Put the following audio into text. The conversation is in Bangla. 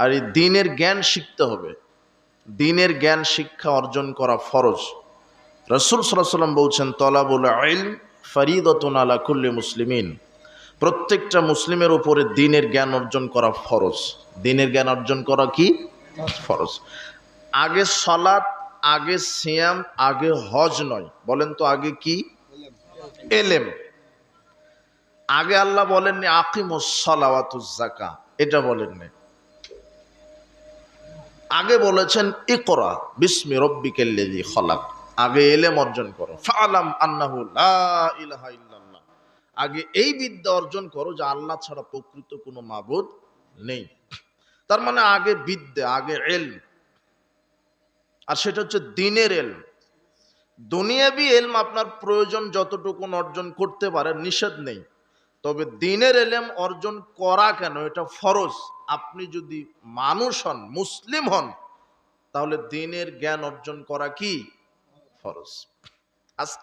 আর এই দিনের জ্ঞান শিখতে হবে। দিনের জ্ঞান শিক্ষা অর্জন করা ফরজ। রসুল সাল্লাম বলছেন, তলাবুল আইল ফরিদতুন আলা কুল্লি মুসলিমিন। প্রত্যেকটা মুসলিমের উপরে দিনের জ্ঞান অর্জন করা ফরজ। দিনের জ্ঞান অর্জন করা কি? ফরজ। আগে সলাৎ আগে সিয়াম, আগে হজ নয়। বলেন তো আগে কি? এলেম। আগে আল্লাহ বলেননি আকিম জাকা এটা বলেননি। আগে বলেছেন, ইকরা বিস্মি রব্বিকেল্লেজি খলাক। আগে এলেম অর্জন করো। ফালাম আন্নাহু ইলাহা ইল্লাল্লাহ। আগে এই বিদ্যা অর্জন করো যে আল্লাহ ছাড়া প্রকৃত কোনো মাবুদ নেই। তার মানে আগে বিদ্যা, আগে এলম। আর সেটা হচ্ছে দিনের এলম। দুনিয়াবি এলম আপনার প্রয়োজন যতটুকু অর্জন করতে পারে নিষেধ নেই। তবে দিনের এলেম অর্জন করা কেন? এটা ফরজ। আপনি যদি মানুষ হন, মুসলিম হন, তাহলে দিনের জ্ঞান অর্জন করা কি? ফরজ। আজকে